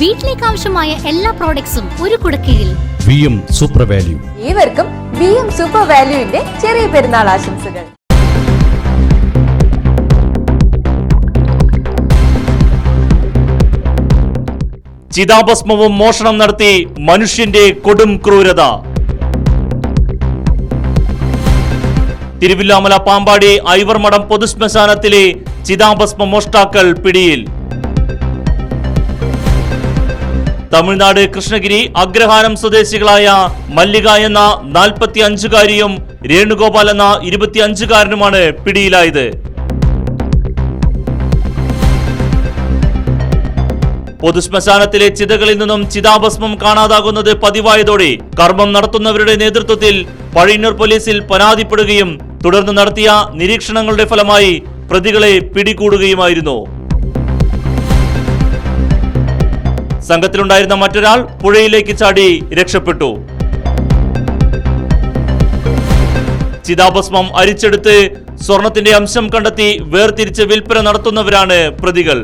വീട്ടിലേക്ക് ആവശ്യമായ എല്ലാ പ്രോഡക്ട്സും ഒരു കുടക്കീഴിൽ. വി എം സൂപ്പർ വാല്യൂ ഏവർക്കും വി എം സൂപ്പർ വാല്യൂവിന്റെ ചെറിയ പെരുന്നാൾ ആശംസകൾ. ചിതാഭസ്മവും മോഷണം നടത്തി മനുഷ്യന്റെ കൊടും ക്രൂരത. തിരുവില്ലാമല പാമ്പാടി ഐവർമടം പൊതുശ്മശാനത്തിലെ ചിതാഭസ്മ മോഷ്ടാക്കൾ പിടിയിൽ. തമിഴ്നാട് കൃഷ്ണഗിരി അഗ്രഹാരം സ്വദേശികളായ മല്ലിക എന്ന നാൽപ്പത്തി അഞ്ചുകാരിയും രേണുഗോപാൽ എന്ന ഇരുപത്തി അഞ്ചുകാരനുമാണ് പിടിയിലായത്. പൊതുശ്മശാനത്തിലെ ചിതകളിൽ നിന്നും ചിതാഭസ്മം കാണാതാകുന്നത് പതിവായതോടെ കർമ്മം നടത്തുന്നവരുടെ നേതൃത്വത്തിൽ പഴയന്നൂർ പോലീസിൽ പരാതിപ്പെടുകയും തുടർന്ന് നടത്തിയ നിരീക്ഷണങ്ങളുടെ ഫലമായി പ്രതികളെ പിടികൂടുകയുമായിരുന്നു. സംഘത്തിലുണ്ടായിരുന്ന മറ്റൊരാൾ പുഴയിലേക്ക് ചാടി രക്ഷപ്പെട്ടു. ചിതാഭസ്മം അരിച്ചെടുത്ത് സ്വർണത്തിന്റെ അംശം കണ്ടെത്തി വേർതിരിച്ച് വിൽപ്പന നടത്തുന്നവരാണ് പ്രതികൾ.